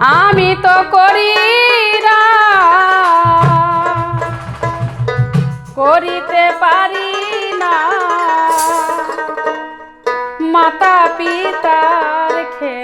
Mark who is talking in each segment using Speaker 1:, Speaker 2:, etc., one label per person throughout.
Speaker 1: আমি তো করি করিতে পারি না। মাতা পিতার খেদম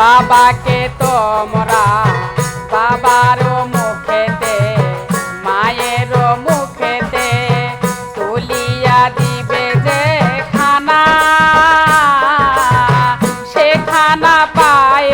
Speaker 1: বাবাকে তোমরা বাবারও মুখেতে মায়েরও মুখেতে তুলিয়া দিবে যে খানা। সে খানা পায়